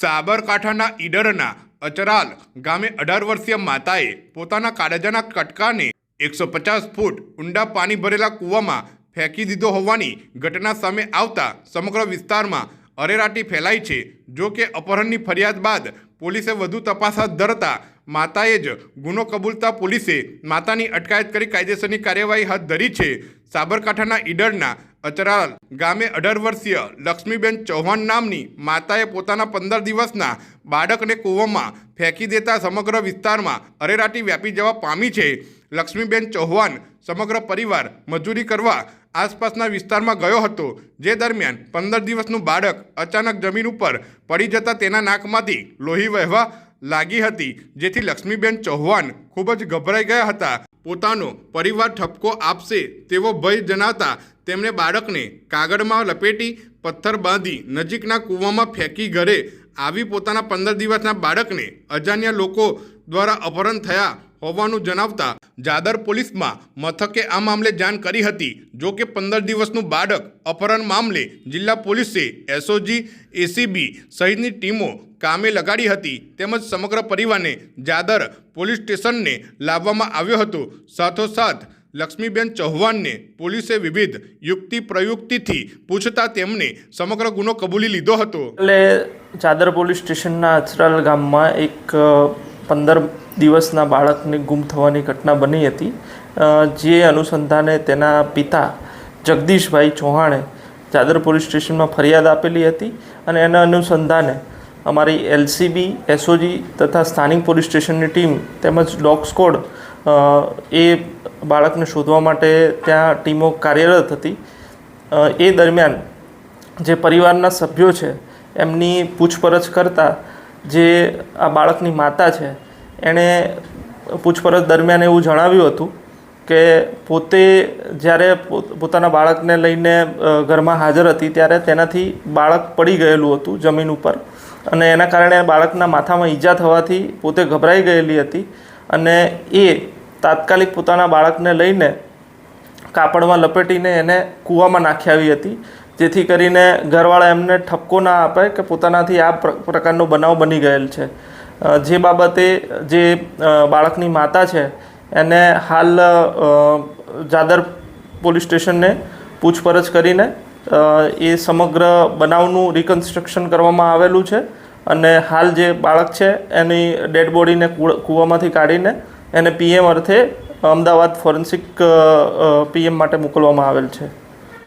સાબરકાંઠાના ઈડરના અચરાલ ગામે અઢાર વર્ષીય માતાએ પોતાના કાળજાના કટકાને એકસો પચાસ ફૂટ ઊંડા પાણી ભરેલા કૂવામાં ફેંકી દીધો હોવાની ઘટના સામે આવતા સમગ્ર વિસ્તારમાં અરેરાટી ફેલાઈ છે. જો કે અપહરણની ફરિયાદ બાદ પોલીસે વધુ તપાસ હાથ ધરતા માતાએ જ ગુનો કબૂલતા પોલીસે માતાની અટકાયત કરી કાયદેસરની કાર્યવાહી હાથ ધરી છે. સાબરકાંઠાના ઈડરના અચરાલ ગામે અઢાર વર્ષીય લક્ષ્મીબેન ચૌહાણ નામની માતાએ પોતાના પંદર દિવસના બાળકને કૂવામાં ફેંકી દેતા સમગ્ર વિસ્તારમાં અરેરાટી વ્યાપી જવા પામી છે. લક્ષ્મીબેન ચૌહાણ સમગ્ર પરિવાર મજૂરી કરવા આસપાસના વિસ્તારમાં ગયો હતો. જે દરમિયાન પંદર દિવસનું બાળક અચાનક જમીન ઉપર પડી જતાં તેના નાકમાંથી લોહી વહેવા લાગી હતી, જેથી લક્ષ્મીબેન ચૌહાણ ખૂબ જ ગભરાઈ ગયા હતા. પોતાનો પરિવાર ઠપકો આપશે તેવો ભય જણાવતા તેમણે બાળકને કાગળમાં લપેટી, પથ્થર બાંધી નજીકના કૂવામાં ફેંકી ઘરે આવી પોતાના પંદર દિવસના બાળકને અજાણ્યા લોકો દ્વારા અપહરણ થયા હોવાનું જણાવતા જાદર પોલીસમાં મથકે આ મામલે જાણ કરી હતી. જો કે પંદર દિવસનું બાળક અપહરણ મામલે જિલ્લા પોલીસે એસઓજી, એસીબી સહિતની ટીમો કામે લગાડી હતી તેમજ સમગ્ર પરિવારને જાદર પોલીસ સ્ટેશનને લાવવામાં આવ્યો હતો. સાથોસાથ લક્ષ્મીબેન ચૌહાણને પોલીસે વિવિધ યુક્તિ પ્રયુક્તિથી પૂછતા તેમને સમગ્ર ગુનો કબૂલી લીધો હતો. એટલે ચાદર પોલીસ સ્ટેશનના અચરાલ ગામમાં એક પંદર દિવસના બાળકને ગુમ થવાની ઘટના બની હતી. જે અનુસંધાને તેના પિતા જગદીશભાઈ ચૌહાણે ચાદર પોલીસ સ્ટેશનમાં ફરિયાદ આપેલી હતી અને એના અનુસંધાને અમારી એલસીબી, એસઓજી તથા સ્થાનિક પોલીસ સ્ટેશનની ટીમ તેમજ ડોગ સ્કોડ એ બાળકને શોધવા માટે ત્યાં ટીમો કાર્યરત હતી. એ દરમિયાન જે પરિવારના સભ્યો છે, એમની પૂછપરછ કરતાં જે આ બાળકની માતા છે, એણે પૂછપરછ દરમિયાન એવું જણાવ્યું હતું કે પોતે જ્યારે પોતાના બાળકને લઈને ઘરમાં હાજર હતી ત્યારે તેનાથી બાળક પડી ગયેલું હતું જમીન ઉપર અને એના કારણે બાળકના માથામાં ઈજા થવાથી પોતે ગભરાઈ ગયેલી હતી અને એ તાત્કાલિક પોતાના બાળકને લઈને કાપડમાં લપેટીને એને કૂવામાં નાખી આવી હતી. જેથી કરીને ઘરવાળા એમને ઠપકો ના આપે કે પોતાનાથી આ પ્ર- પ્રકારનો બનાવ બની ગયેલ છે. જે બાબતે જે બાળકની માતા છે, એને હાલ જાદર પોલીસ સ્ટેશનને પૂછપરછ કરીને એ સમગ્ર બનાવનું રિકન્સ્ટ્રક્શન કરવામાં આવેલું છે. અને હાલ જે બાળક છે, એની ડેડ બોડીને કૂવામાંથી કાઢીને એને પીએમ અર્થે અમદાવાદ ફોરેન્સિક પીએમ માટે મોકલવામાં આવેલ છે.